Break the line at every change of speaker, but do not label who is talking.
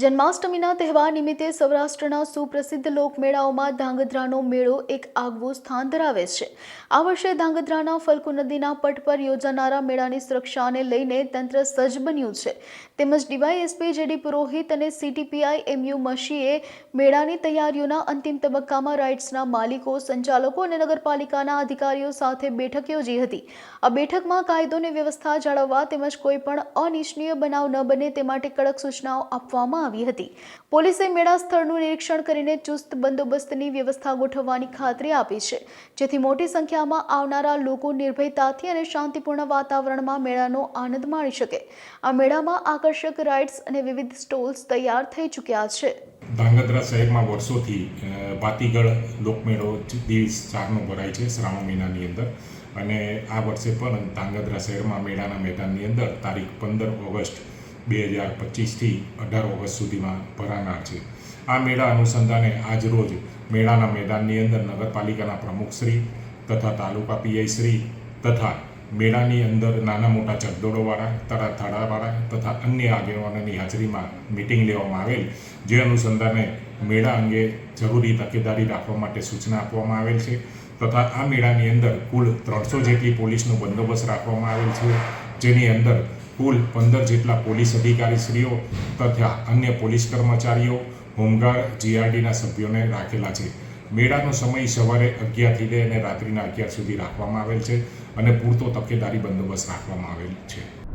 જન્માષ્ટમીના તહેવાર નિમિત્તે સૌરાષ્ટ્રના સુપ્રસિદ્ધ લોકમેળાઓમાં ધાંગધ્રાનો મેળો એક આગવું સ્થાન ધરાવે છે. આ વર્ષે ધાંગધ્રાના ફલ્કુ નદીના પટ પર યોજાનારા મેળાની સુરક્ષાને લઈને તંત્ર સજ્જ બન્યું છે. તેમજ ડીવાયએસપી જેડી પુરોહિત અને સીટીપીઆઈ એમયુ મશીએ મેળાની તૈયારીઓના અંતિમ તબક્કામાં રાઇડ્સના માલિકો, સંચાલકો અને નગરપાલિકાના અધિકારીઓ સાથે બેઠક યોજી હતી. આ બેઠકમાં કાયદો અને વ્યવસ્થા જાળવવા તેમજ કોઈપણ અનિચ્છનીય બનાવ ન બને તે માટે કડક સૂચનાઓ આપવામાં આવી હતી. પોલીસે મેળા સ્થળનું નિરીક્ષણ કરીને ચુસ્ત બંદોબસ્તની વ્યવસ્થા ગોઠવવાની ખાતરી આપી છે. જેથી મોટી સંખ્યામાં આવનારા લોકો નિર્ભયતાથી અને શાંતિપૂર્ણ વાતાવરણમાં મેળાનો આનંદ માણી શકે. આ મેળામાં આકર્ષક રાઇડ્સ અને વિવિધ સ્ટોલ્સ તૈયાર થઈ ચૂક્યા છે.
ધ્રાંગધ્રા શહેરમાં વર્ષોથી ભાતીગળ લોકમેળો દિવસ ચારનો ભરાય છે શ્રાવણ મહિનાની અંદર. અને આ વર્ષે પણ ધ્રાંગધ્રા શહેરમાં મેળાના મેદાનની અંદર તારીખ પંદર ઓગસ્ટ બે હજાર પચીસથી અઢાર ઓગસ્ટ સુધીમાં ભરાનાર છે. આ મેળા અનુસંધાને આજરોજ મેળાના મેદાનની અંદર નગરપાલિકાના પ્રમુખશ્રી તથા તાલુકા પીઆઈશ્રી તથા મેળાની અંદર નાના મોટા ચકડોળોવાળા તથા થાળાવાળા તથા અન્ય આગેવાનોની હાજરીમાં મિટિંગ લેવામાં આવેલ, જે અનુસંધાને મેળા અંગે જરૂરી તકેદારી રાખવા માટે સૂચના આપવામાં આવેલ છે તથા આ મેળાની અંદર કુલ ત્રણસો જેટલી પોલીસનો બંદોબસ્ત રાખવામાં આવેલ છે. જેની અંદર કુલ પંદર જેટલા પોલીસ અધિકારીશ્રીઓ તથા અન્ય પોલીસ કર્મચારીઓ, હોમગાર્ડ, જીઆરડીના સભ્યોને રાખેલા છે. મેળાનો સમય સવારે અગિયારથી લઈ અને રાત્રિના અગિયાર સુધી રાખવામાં આવેલ છે અને પૂરતો તકેદારી બંદોબસ્ત રાખવામાં આવેલ છે.